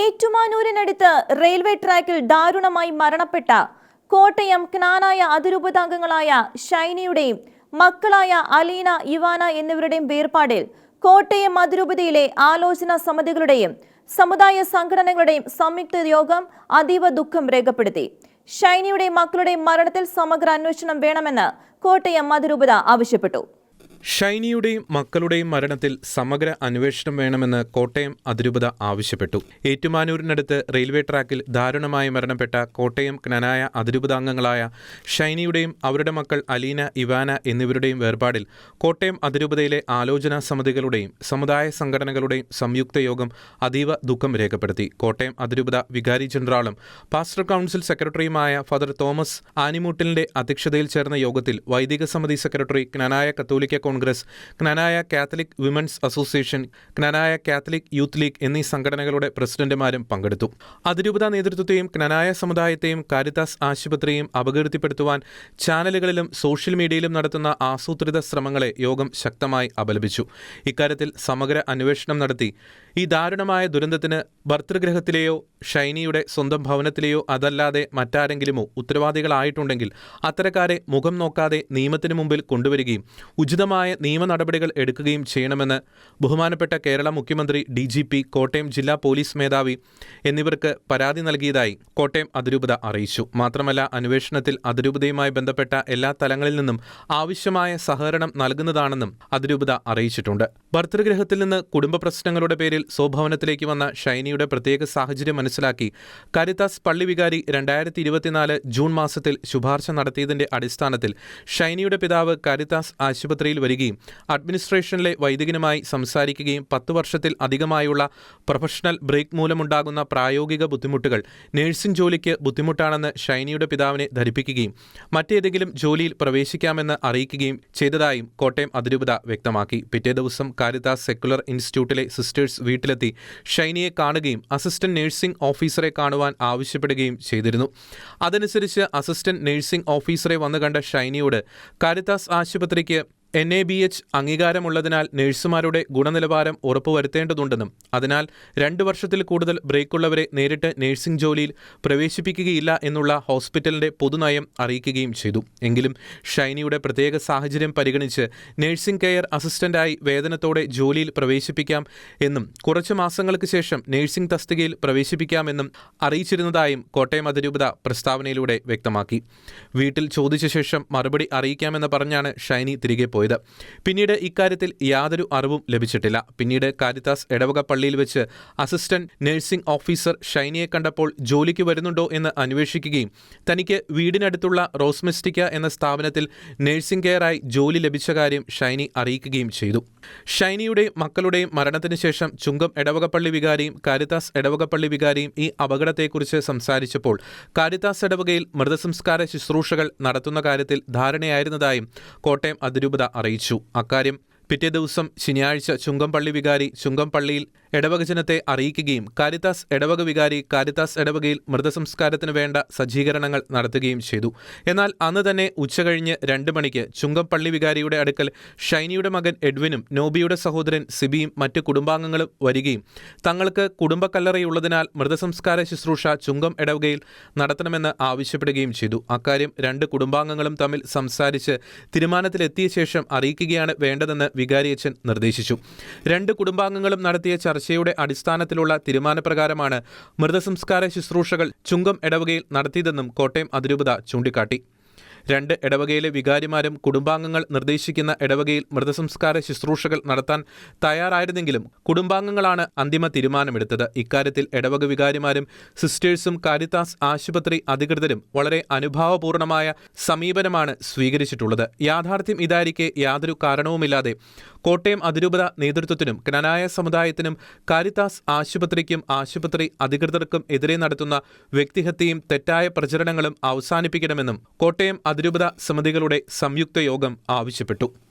ഏറ്റുമാനൂരിനടുത്ത് railway ട്രാക്കിൽ ദാരുണമായി മരണപ്പെട്ട കോട്ടയം ക്നാനായ അതിരൂപതാംഗങ്ങളായ ഷൈനിയുടെയും മക്കളായ അലീന ഇവാന എന്നിവരുടെയും വേർപാടിൽ കോട്ടയം അതിരൂപതയിലെ ആലോചനാ സമിതികളുടെയും സമുദായ സംഘടനകളുടെയും സംയുക്ത യോഗം അതീവ ദുഃഖം രേഖപ്പെടുത്തി. ഷൈനിയുടെയും മക്കളുടെയും മരണത്തിൽ സമഗ്ര അന്വേഷണം വേണമെന്ന് കോട്ടയം അതിരൂപത ആവശ്യപ്പെട്ടു. ഷൈനിയുടെയും മക്കളുടെയും മരണത്തിൽ സമഗ്ര അന്വേഷണം വേണമെന്ന് കോട്ടയം അതിരൂപത ആവശ്യപ്പെട്ടു. ഏറ്റുമാനൂരിനടുത്ത് റെയിൽവേ ട്രാക്കിൽ ദാരുണമായി മരണപ്പെട്ട കോട്ടയം ക്നനായ അതിരൂപതാംഗങ്ങളായ ഷൈനിയുടെയും അവരുടെ മക്കൾ അലീന ഇവാന എന്നിവരുടെയും വേർപാടിൽ കോട്ടയം അതിരൂപതയിലെ ആലോചനാ സമിതികളുടെയും സമുദായ സംഘടനകളുടെയും സംയുക്ത യോഗം അതീവ ദുഃഖം രേഖപ്പെടുത്തി. കോട്ടയം അതിരൂപത വികാരി ജനറാളും പാസ്റ്റർ കൗൺസിൽ സെക്രട്ടറിയുമായ ഫാദർ തോമസ് ആനിമൂട്ടിലിന്റെ അധ്യക്ഷതയിൽ ചേർന്ന യോഗത്തിൽ വൈദിക സമിതി സെക്രട്ടറി ക്നനായ കത്തോലിക്ക congress Knanaya Catholic women's association Knanaya Catholic youth league എന്നീ സംഘടനകളുടെ പ്രസിഡന്റുമാരും പങ്കെടുത്തു. അതിരൂപത നേതൃത്വത്തെയും ക്നനായ സമുദായത്തെയും കാരിതാസ് ആശുപത്രിയെയും അപകീർത്തിപ്പെടുത്തുവാൻ ചാനലുകളിലും സോഷ്യൽ മീഡിയയിലും നടത്തുന്ന ആസൂത്രിത ശ്രമങ്ങളെ യോഗം ശക്തമായി അപലപിച്ചു. ഇക്കാര്യത്തിൽ സമഗ്ര അന്വേഷണം നടത്തി. ഈ ദാരുണമായ ദുരന്തത്തിന് ഭർതൃഗ്രഹത്തിലെയോ ഷൈനിയുടെ സ്വന്തം ഭവനത്തിലെയോ അതല്ലാതെ മറ്റാരെങ്കിലുമോ ഉത്തരവാദികളായിട്ടുണ്ടെങ്കിൽ അത്തരക്കാരെ മുഖം നോക്കാതെ നിയമത്തിന് മുമ്പിൽ കൊണ്ടുവരികയും ഉചിതമായ നിയമ നടപടികൾ എടുക്കുകയും ചെയ്യണമെന്ന് ബഹുമാനപ്പെട്ട കേരള മുഖ്യമന്ത്രി ഡി ജി പി കോട്ടയം ജില്ലാ പോലീസ് മേധാവി എന്നിവർക്ക് പരാതി നൽകിയതായി കോട്ടയം അതിരൂപത അറിയിച്ചു. മാത്രമല്ല അന്വേഷണത്തിൽ അതിരൂപതയുമായി ബന്ധപ്പെട്ട എല്ലാ തലങ്ങളിൽ നിന്നും ആവശ്യമായ സഹകരണം നൽകുന്നതാണെന്നും അതിരൂപത അറിയിച്ചിട്ടുണ്ട്. ഭർതൃഗ്രഹത്തിൽ നിന്ന് കുടുംബ പ്രശ്നങ്ങളുടെ പേരിൽ സ്വഭവനത്തിലേക്ക് വന്ന ഷൈനിയുടെ പ്രത്യേക സാഹചര്യം മനസ്സിലാക്കി. കരിതാസ് പള്ളി വികാരി രണ്ടായിരത്തി ഇരുപത്തിനാല് ജൂൺ മാസത്തിൽ ശുപാർശ നടത്തിയതിന്റെ അടിസ്ഥാനത്തിൽ ഷൈനിയുടെ പിതാവ് കരിതാസ് ആശുപത്രിയിൽ വരികയും അഡ്മിനിസ്ട്രേഷനിലെ വൈദികനുമായി സംസാരിക്കുകയും പത്ത് വർഷത്തിൽ അധികമായുള്ള പ്രൊഫഷണൽ ബ്രേക്ക് മൂലമുണ്ടാകുന്ന പ്രായോഗിക ബുദ്ധിമുട്ടുകൾ നഴ്സിംഗ് ജോലിക്ക് ബുദ്ധിമുട്ടാണെന്ന് ഷൈനിയുടെ പിതാവിനെ ധരിപ്പിക്കുകയും മറ്റേതെങ്കിലും ജോലിയിൽ പ്രവേശിക്കാമെന്ന് അറിയിക്കുകയും ചെയ്തതായും കോട്ടയം അതിരൂപത വ്യക്തമാക്കി. പിറ്റേ ദിവസം കാരിതാസ് സെക്കുലർ ഇൻസ്റ്റിറ്റ്യൂട്ടിലെ സിസ്റ്റേഴ്സ് വീട്ടിലെത്തി ഷൈനിയെ കാണുകയും അസിസ്റ്റന്റ് നഴ്സിംഗ് ഓഫീസറെ കാണുവാൻ ആവശ്യപ്പെടുകയും ചെയ്തിരുന്നു. അതനുസരിച്ച് അസിസ്റ്റന്റ് നഴ്സിംഗ് ഓഫീസറെ വന്നു കണ്ട ഷൈനിയോട് കാരിത്താസ് ആശുപത്രിക്ക് എൻ എ ബി എച്ച് അംഗീകാരമുള്ളതിനാൽ നഴ്സുമാരുടെ ഗുണനിലവാരം ഉറപ്പുവരുത്തേണ്ടതുണ്ടെന്നും അതിനാൽ രണ്ട് വർഷത്തിൽ കൂടുതൽ ബ്രേക്കുള്ളവരെ നേരിട്ട് നഴ്സിംഗ് ജോലിയിൽ പ്രവേശിപ്പിക്കുകയില്ല എന്നുള്ള ഹോസ്പിറ്റലിന്റെ പൊതുനയം അറിയിക്കുകയും ചെയ്തു. എങ്കിലും ഷൈനിയുടെ പ്രത്യേക സാഹചര്യം പരിഗണിച്ച് നഴ്സിംഗ് കെയർ അസിസ്റ്റന്റായി വേതനത്തോടെ ജോലിയിൽ പ്രവേശിപ്പിക്കാം എന്നും കുറച്ച് മാസങ്ങൾക്ക് ശേഷം നഴ്സിംഗ് തസ്തികയിൽ പ്രവേശിപ്പിക്കാമെന്നും അറിയിച്ചിരുന്നതായും കോട്ടയം അതിരൂപത പ്രസ്താവനയിലൂടെ വ്യക്തമാക്കി. വീട്ടിൽ ചോദിച്ച ശേഷം മറുപടി അറിയിക്കാമെന്ന് പറഞ്ഞാണ് ഷൈനി തിരികെ പോയത്. പിന്നീട് ഇക്കാര്യത്തിൽ യാതൊരു അറിവും ലഭിച്ചിട്ടില്ല. പിന്നീട് കാരിത്താസ് എടവക പള്ളിയിൽ വെച്ച് അസിസ്റ്റന്റ് നഴ്സിംഗ് ഓഫീസർ ഷൈനിയെ കണ്ടപ്പോൾ ജോലിക്ക് വരുന്നുണ്ടോ എന്ന് അന്വേഷിക്കുകയും തനിക്ക് വീടിനടുത്തുള്ള റോസ്മെസ്റ്റിക്ക എന്ന സ്ഥാപനത്തിൽ നഴ്സിംഗ് കെയറായി ജോലി ലഭിച്ച കാര്യം ഷൈനി അറിയിക്കുകയും ചെയ്തു. ഷൈനിയുടെയും മക്കളുടെയും മരണത്തിന് ശേഷം ചുങ്കം എടവകപ്പള്ളി വികാരിയും കാരിത്താസ് എടവകപ്പള്ളി വികാരിയും ഈ അപകടത്തെക്കുറിച്ച് സംസാരിച്ചപ്പോൾ കാരിത്താസ് എടവകയിൽ മൃതസംസ്കാര ശുശ്രൂഷകൾ നടത്തുന്ന കാര്യത്തിൽ ധാരണയായിരുന്നതായും കോട്ടയം അതിരൂപത അറിയിച്ചു. അക്കാര്യം പിറ്റേ ദിവസം ശനിയാഴ്ച ചുങ്കംപള്ളി വികാരി ചുങ്കംപള്ളിയിൽ ഇടവകജനത്തെ അറിയിക്കുകയും കാരിത്താസ് ഇടവക വികാരി കാരിത്താസ് ഇടവകയിൽ മൃതസംസ്കാരത്തിന് വേണ്ട സജ്ജീകരണങ്ങൾ നടത്തുകയും ചെയ്തു. എന്നാൽ അന്ന് തന്നെ ഉച്ചകഴിഞ്ഞ് രണ്ട് മണിക്ക് ചുങ്കംപള്ളി വികാരിയുടെ അടുക്കൽ ഷൈനിയുടെ മകൻ എഡ്വിനും നോബിയുടെ സഹോദരൻ സിബിയും മറ്റ് കുടുംബാംഗങ്ങളും വരികയും തങ്ങൾക്ക് കുടുംബക്കല്ലറയുള്ളതിനാൽ മൃതസംസ്കാര ശുശ്രൂഷ ചുങ്കം ഇടവകയിൽ നടത്തണമെന്ന് ആവശ്യപ്പെടുകയും ചെയ്തു. അക്കാര്യം രണ്ട് കുടുംബാംഗങ്ങളും തമ്മിൽ സംസാരിച്ച് തീരുമാനത്തിലെത്തിയ ശേഷം അറിയിക്കുകയാണ് വേണ്ടതെന്ന് വികാരിയച്ഛൻ നിർദ്ദേശിച്ചു. രണ്ട് കുടുംബാംഗങ്ങളും നടത്തിയ ചർച്ചയുടെ അടിസ്ഥാനത്തിലുള്ള തീരുമാനപ്രകാരമാണ് മൃതസംസ്കാര ശുശ്രൂഷകൾ ചുങ്കം ഇടവകയിൽ നടത്തിയതെന്നും കോട്ടയം അതിരൂപത ചൂണ്ടിക്കാട്ടി. രണ്ട് ഇടവകയിലെ വികാരിമാരും കുടുംബാംഗങ്ങൾ നിർദ്ദേശിക്കുന്ന ഇടവകയിൽ മൃതസംസ്കാര ശുശ്രൂഷകൾ നടത്താൻ തയ്യാറായിരുന്നെങ്കിലും കുടുംബാംഗങ്ങളാണ് അന്തിമ തീരുമാനമെടുത്തത്. ഇക്കാര്യത്തിൽ ഇടവക വികാരിമാരും സിസ്റ്റേഴ്സും കാരിത്താസ് ആശുപത്രി അധികൃതരും വളരെ അനുഭാവപൂർണമായ സമീപനമാണ് സ്വീകരിച്ചിട്ടുള്ളത്. യാഥാർത്ഥ്യം ഇതായിരിക്കെ യാതൊരു കാരണവുമില്ലാതെ കോട്ടയം അതിരൂപത നേതൃത്വത്തിനും ക്നനായ സമുദായത്തിനും കാരിത്താസ് ആശുപത്രിക്കും ആശുപത്രി അധികൃതർക്കും എതിരെ നടത്തുന്ന വ്യക്തിഹത്യയും തെറ്റായ പ്രചരണങ്ങളും അവസാനിപ്പിക്കണമെന്നും കോട്ടയം അതിരൂപത സമിതികളുടെ സംയുക്ത യോഗം ആവശ്യപ്പെട്ടു